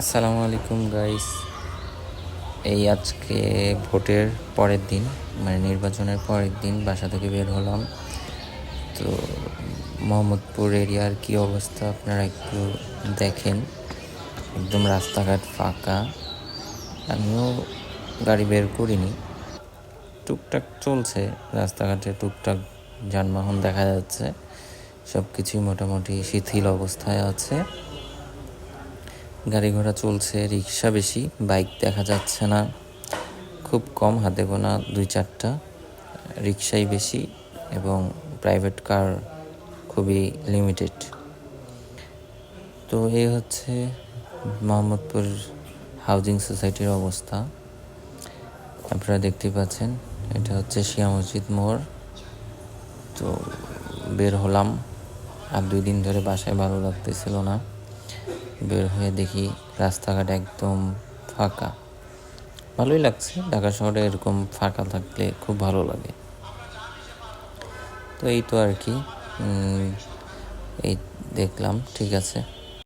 আসসালামু আলাইকুম গাইস এই আজকে ভোটের পরের দিন মানে নির্বাচনের পরের দিন বাসা থেকে বের হলাম। তো মোহাম্মদপুর এরিয়ার কি অবস্থা আপনারা একটু দেখেন। একদম রাস্তাঘাট ফাঁকা। আমিও গাড়ি বের করিনি। টুকটাক চলছে, রাস্তাঘাটে টুকটাক যানবাহন দেখা যাচ্ছে। সব কিছুই মোটামুটি শিথিল অবস্থায় আছে। গাড়ি ঘোড়া চলছে, রিক্সা বেশি, বাইক দেখা যাচ্ছে না। খুব কম হাতে গোনা দুই চারটা, রিক্সাই বেশি এবং প্রাইভেট কার খুবই লিমিটেড তো এই হচ্ছে মোহাম্মদপুর হাউজিং সোসাইটির অবস্থা। আপনারা দেখতে পাচ্ছেন, এটা হচ্ছে শিয়া মসজিদ মোড়। তো বের হলাম, আর দুই দিন ধরে বাসায় ভালো লাগতেছিল না। বের হয়ে দেখি রাস্তাঘাট একদম ফাঁকা। ভালোই লাগছে, ঢাকা শহরে এরকম ফাঁকা থাকলে খুব ভালো লাগে। তো এই তো আর কি এই দেখলাম, ঠিক আছে।